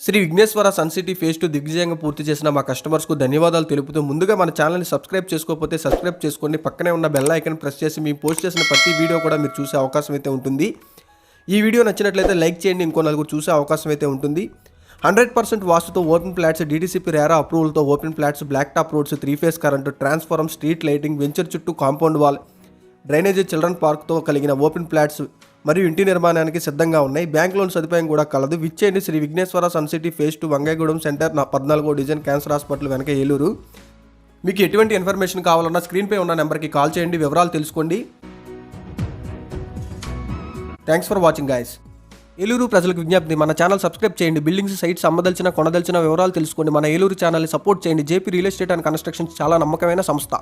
Sri Vighneshwara sun city phase two దిగ్విజయంగా పూర్తి చేసిన మా కస్టమర్స్కు ధన్యవాదాలు తెలుపుతూ ముందుగా మన ఛానల్ని సబ్స్క్రైబ్ చేసుకోకపోతే సబ్స్క్రైబ్ చేసుకోండి. పక్కనే ఉన్న బెల్ ఐకన్ ప్రెస్ చేసి మేము పోస్ట్ చేసిన ప్రతి వీడియో కూడా మీరు చూసే అవకాశం అయితే ఉంటుంది. ఈ వీడియో నచ్చినట్లయితే లైక్ చేయండి. ఇంకో నలుగురు చూసే అవకాశం అయితే ఉంటుంది. హండ్రెడ్ పర్సెంట్ వాస్తుతో open plots DTCP RERA అప్రూవల్తో open plots black top roads three phase current transformer street lighting venture చుట్టూ కాంపౌండ్ వాల్ డ్రైనేజీ చిల్డ్రన్ పార్క్తో కలిగిన ఓపెన్ ప్లాట్స్ మరియు ఇంటి నిర్మాణానికి సిద్ధంగా ఉన్నాయి. బ్యాంక్ లోన్ సదుపాయం కూడా కలదు. విచ్చేయండి Sri Vighneshwara sun city phase two Vangaigudem centre నా పద్నాలుగో డిజైన్ క్యాన్సర్ హాస్పిటల్ వెనక ఏలూరు. మీకు ఎటువంటి ఇన్ఫర్మేషన్ కావాలన్నా స్క్రీన్పై ఉన్న నెంబర్కి కాల్ చేయండి. వివరాలు తెలుసుకోండి. Thanks for watching guys Eluru ప్రజలకు విజ్ఞప్తి మన ఛానల్ సబ్స్క్రైబ్ చేయండి. బిల్డింగ్స్ సైట్స్ అమ్మదలిచిన కొనదలిచిన వివరాలు తెలుసుకోండి. మన ఏలూరు ఛానల్ని సపోర్ట్ చేయండి. JP real estate and constructions చాలా నమ్మకమైన సంస్థ.